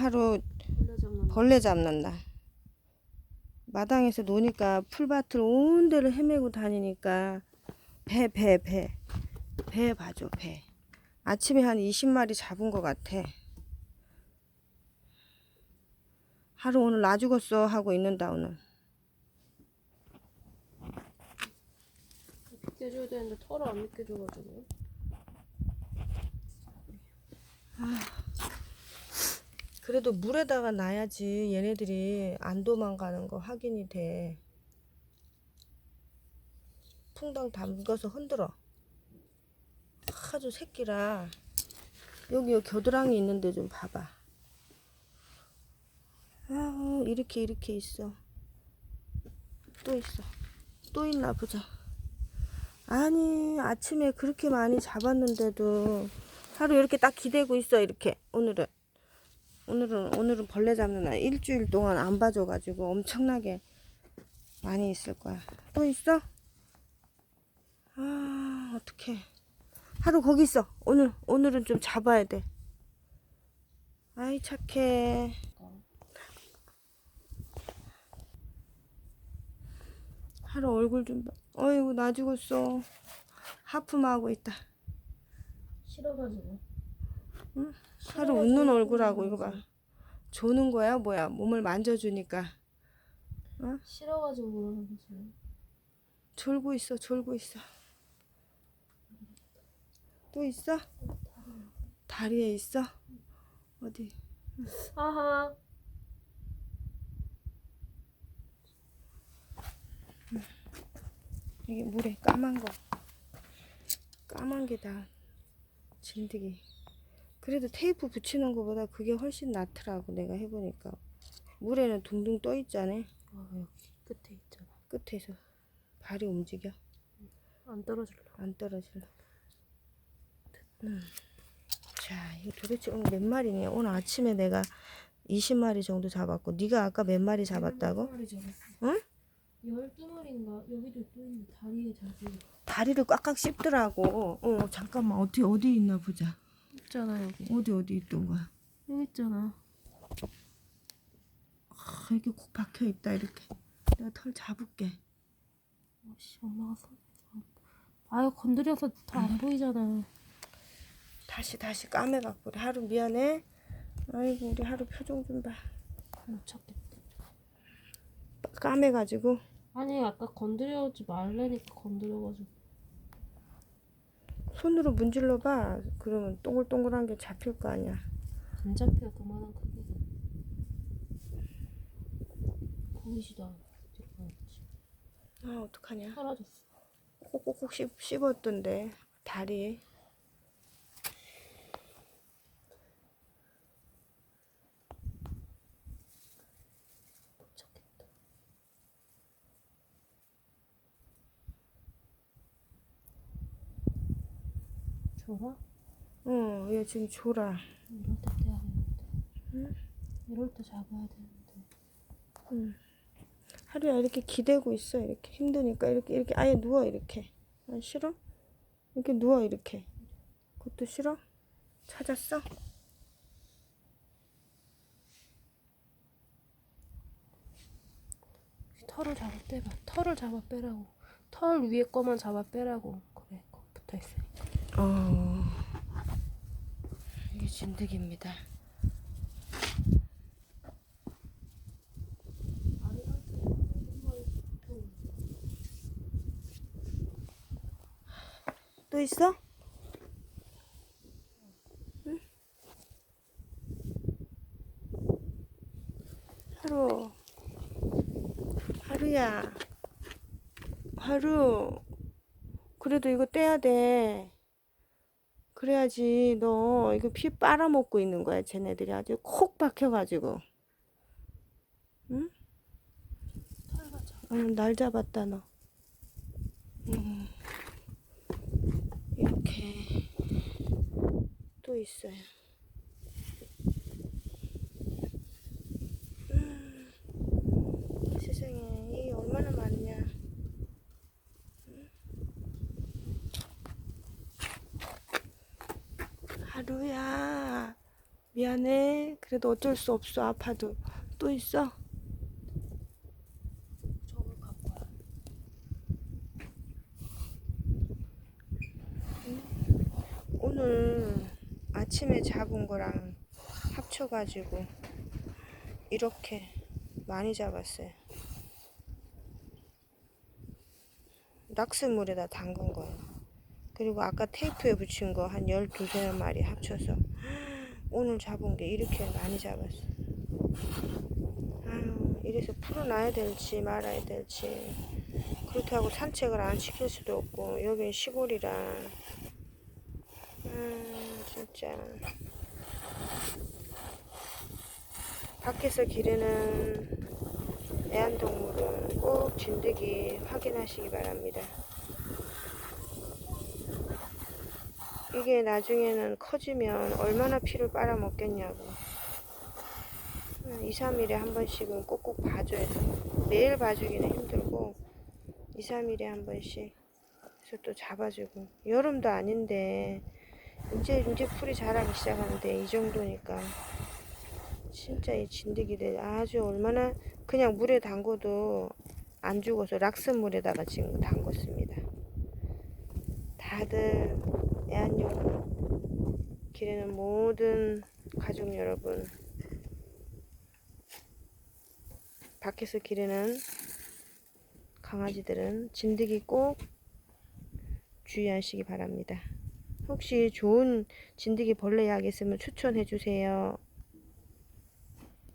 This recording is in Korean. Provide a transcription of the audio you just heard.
하루 벌레 잡는 날. 마당에서 노니까 풀밭을 온 데를 헤매고 다니니까 배, 배, 배. 배 봐줘, 배. 아침에 한 20마리 잡은 것 같아. 하루 오늘 나 죽었어 하고 있는다, 오늘. 믿겨줘야 되는데 털을 안 믿겨줘가지고 그래도 물에다가 놔야지 얘네들이 안 도망가는 거 확인이 돼. 풍덩 담가서 흔들어. 아주 새끼라. 여기 겨드랑이 있는데 좀 봐봐. 아 이렇게 이렇게 있어. 또 있어. 또 있나 보자. 아니 아침에 그렇게 많이 잡았는데도 하루 이렇게 딱 기대고 있어 이렇게 오늘은. 오늘은 오늘은 벌레 잡는 날 일주일 동안 안 봐줘가지고 엄청나게 많이 있을 거야. 또 있어? 아 어떡해. 하루 거기 있어. 오늘 오늘은 좀 잡아야 돼. 아이 착해. 하루 얼굴 좀 봐. 어이구 나 죽었어. 하품하고 있다. 싫어가지고 하루 웃는 얼굴하고 이거 봐. 조는 거야 뭐야? 몸을 만져주니까. 싫어가지고 그러는 거지 졸고 있어, 졸고 있어. 또 있어? 다리에 있어? 어디? 아하 여기 물에 까만 거. 까만 게 다 진드기. 그래도 테이프 붙이는 것보다 그게 훨씬 낫더라고, 내가 해보니까. 물에는 둥둥 떠 있잖아. 아 여기 끝에 있잖아 끝에서. 발이 움직여. 안 떨어질라 안 떨어질라. 음. 자, 이거 도대체 오늘 몇 마리냐? 오늘 아침에 내가 20마리 정도 잡았고, 네가 아까 몇 마리 잡았다고? 응? 12마리인가 여기도 또 다리에 자기 다리를 꽉꽉 씹더라고. 어, 잠깐만. 어디 어디 있나 보자. 있잖아 여기 어디 어디 있던 거야? 여기 있잖아 아, 이렇게 콕 박혀 있다 이렇게. 내가 털 잡을게. 아씨 엄마가 손 아유 건드려서 다 안 보이잖아 다시 다시 까매갖고 우리 하루 미안해. 아이고 우리 하루 표정 좀 봐. 못 찾겠다 까매가지고 아니 아까 건드려지 말라니까 건드려가지고 손으로 문질러 봐. 그러면 동글동글한 게 잡힐 거 아니야. 안 잡혀 그만한 크기 보이지도 않아 아 어떡하냐. 사라졌어 콕콕콕 씹, 씹었던데 다리. 줘라? 어, 얘 지금 졸아. 이럴 때 떼야 되는데. 이럴 때 잡아야 되는데. 하루야 이렇게 기대고 있어 이렇게. 힘드니까 이렇게 이렇게. 아예 누워 이렇게. 안 싫어? 이렇게 누워 이렇게. 그것도 싫어? 찾았어? 털을 잡아 빼봐. 털을 잡아 빼라고. 털 위에 거만 잡아 빼라고. 그래 거 붙어 있으니까 어. 이게 진드기입니다. 또 있어? 응? 하루. 하루야. 하루. 그래도 이거 떼야 돼 그래야지 너 이거 피 빨아먹고 있는 거야 쟤네들이 아주 콕 박혀가지고 응? 날 잡았다 너 응. 이렇게 또 있어요 음, 세상에 이게 얼마나 많냐 응? 하 루야 미안해 그래도 어쩔 수 없어 아파도 또 있어? 저걸 갖고 와. 오늘 아침에 잡은 거랑 합쳐가지고 이렇게 많이 잡았어요. 락스물에다 담근 거예요. 그리고 아까 테이프에 붙인 거 한 12세 마리 합쳐서 오늘 잡은 게 이렇게 많이 잡았어. 아유, 이래서 풀어놔야 될지 말아야 될지. 그렇다고 산책을 안 시킬 수도 없고, 여긴 시골이라. 음, 진짜. 밖에서 기르는 애완동물은 꼭 진드기 확인하시기 바랍니다. 이게 나중에는 커지면 얼마나 피를 빨아먹겠냐고. 2, 3일에 한 번씩은 꼭꼭 봐줘야 돼. 매일 봐주기는 힘들고, 2, 3일에 한 번씩. 그래서 또 잡아주고. 여름도 아닌데, 이제, 이제 풀이 자라기 시작하는데, 이 정도니까. 진짜 이 진드기들 아주 얼마나 그냥 물에 담궈도 안 죽어서 락스 물에다가 지금 담궜습니다. 다들 애완용 기르는 모든 가족 여러분 밖에서 기르는 강아지들은 진드기 꼭 주의하시기 바랍니다. 혹시 좋은 진드기 벌레 약 있으면 추천해 주세요.